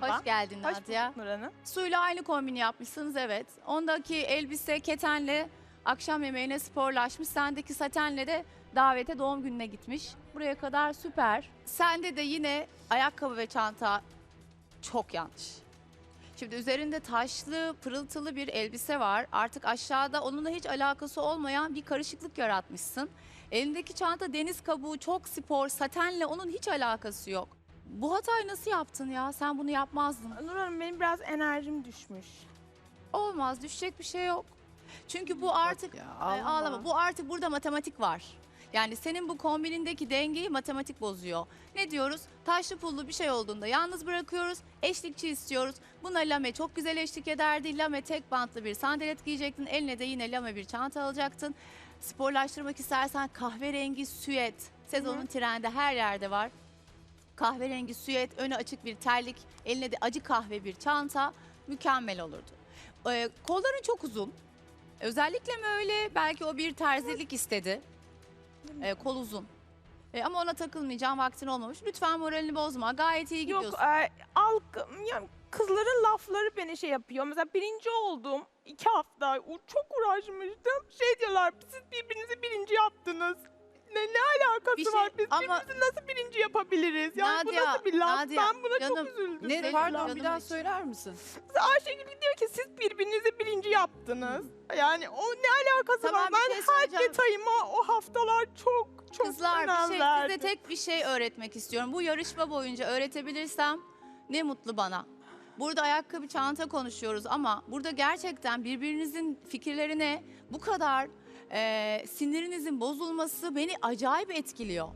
Merhaba. Hoş geldin Hoş Nadia. Nur Hanım. Suyla aynı kombini yapmışsınız evet. Ondaki elbise ketenle akşam yemeğine sporlaşmış. Sendeki satenle de davete doğum gününe gitmiş. Buraya kadar süper. Sende de yine ayakkabı ve çanta çok yanlış. Şimdi üzerinde taşlı, pırıltılı bir elbise var. Artık aşağıda onunla hiç alakası olmayan bir karışıklık yaratmışsın. Elindeki çanta deniz kabuğu çok spor, satenle onun hiç alakası yok. Bu hatayı nasıl yaptın ya? Sen bunu yapmazdın. Nur Hanım benim biraz enerjim düşmüş. Olmaz, düşecek bir şey yok. Çünkü bu artık ya, Ay, ağlama. Bu artık burada matematik var. Yani senin bu kombinindeki dengeyi matematik bozuyor. Ne diyoruz? Taşlı pullu bir şey olduğunda yalnız bırakıyoruz. Eşlikçi istiyoruz. Buna lame çok güzel eşlik ederdi. Lame tek bantlı bir sandalet giyecektin. Eline de yine lame bir çanta alacaktın. Sporlaştırmak istersen kahverengi süet. Sezonun trendi her yerde var. Kahverengi süet, önü açık bir terlik, eline de acı kahve bir çanta mükemmel olurdu. Ee, kolların çok uzun. Özellikle mi öyle? Belki o bir terzilik istedi. Ee, kol uzun. Ee, ama ona takılmayacağım vaktin olmamış. Lütfen moralini bozma. Gayet iyi Yok gidiyorsun. e, al, ya, kızların lafları beni şey yapıyor. Mesela birinci oldum iki hafta çok uğraşmıştım. Şey diyorlar siz birbirinizi birinci yaptınız. Ne, ne alakası Bir şey- var? Biz ama- birbirimizi nasıl birinci yapabiliriz? Yani bu Nadia, nasıl bir laf? Nadia, ben buna canım, çok üzüldüm. Ne Benim pardon bir daha için. söyler misin? Ayşegül diyor ki siz birbirinizi birinci yaptınız. Yani o ne alakası Tamam, var? bir Ben şey her söyleyeceğim. detayıma o haftalar çok çok Kızlar önem bir şey verdim. size tek bir şey öğretmek istiyorum. Bu yarışma boyunca öğretebilirsem ne mutlu bana. Burada ayakkabı çanta konuşuyoruz ama burada gerçekten birbirinizin fikirlerine bu kadar eee, sinirinizin bozulması beni acayip etkiliyor.